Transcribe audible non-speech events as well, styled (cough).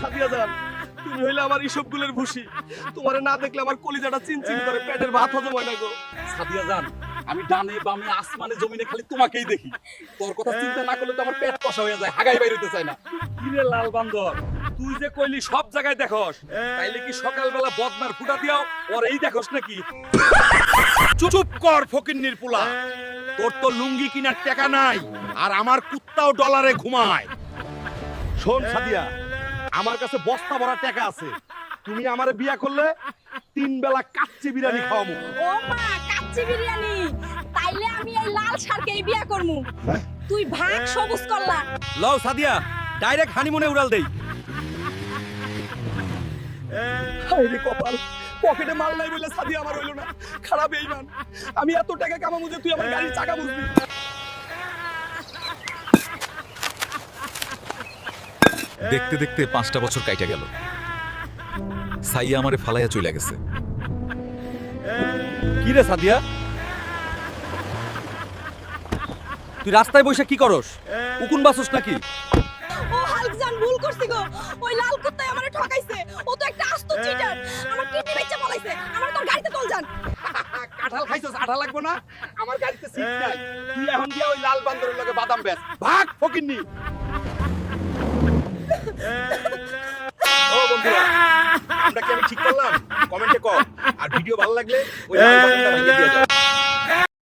সাদিয়া যান তুমি হইলে আমার ইসবগুলের ভুসি না দেখলে আমার কলিজাটা চিনচিন করে পেটের ভাত হয় না গো। জান, আমি ডানে বামে আসমানে জমিনে খালি তোমাকেই দেখি। তোর কথা চিন্তা না করলে তো আমার পেট কষা হয়ে যায় হাগাই বাইর চায় না। কিরে লাল বান্দর, তুই যে কইলি সব জায়গায় দেখোস, তাইলে কি সকালবেলা ফুটা দিয়াও ওর এই দেখোস নাকি? চুপ কর ফকিন্নির পোলা। তোর তো লুঙ্গি কিনার টাকা নাই, আর আমার কুত্তাও ডলারে ঘুমায়। শোন সাদিয়া আমার কাছে বস্তা ভরা টাকা আছে। তুমি আমারে বিয়া করলে তিন বেলা কাচ্চি বিরিয়ানি খাওয়াবো ও মা কাচ্চি বিরিয়ানি? তাইলে আমি এই লাল শার্কেই বিয়া করমু। তুই ভাগ সবুজ করলা। লও সাদিয়া ডাইরেক্ট হানিমুনে উড়াল দেই। হায় রে কপাল পকেটে মাল নাই বলে সাদিয়া আমার হইল না। খারাপ এইমান আমি এত টাকা কামাবো যে তুই আমার গাড়ির চাকা বুঝবি। দেখতে দেখতে পাঁচটা বছর কাইটা গেল। সাইয়া আমারে ফালাইয়া চলে গেছে। কি রে সাদিয়া? তুই রাস্তায় বসে কি করস? উকুন বাসুস নাকি? ও হালকজান ভুল করছি গো। ওই লাল কুত্তায় আমারে ঠকাইছে। ও তো একটা আস্ত চিটার আমার কিডনি বেচে পলাইছে। আমার তোর গাড়িতে তোল যান কাঁঠাল খাইছস আঠা লাগবো না? আমার গাড়িতে সিট নাই। তুই এখন গিয়া ওই লাল বান্দরের লগে বাদাম বেচ। ভাগ ফকিন্নি। আমরা কি আমি ঠিক করলাম? কমেন্টে কম আর ভিডিও ভালো লাগলে ওই (laughs)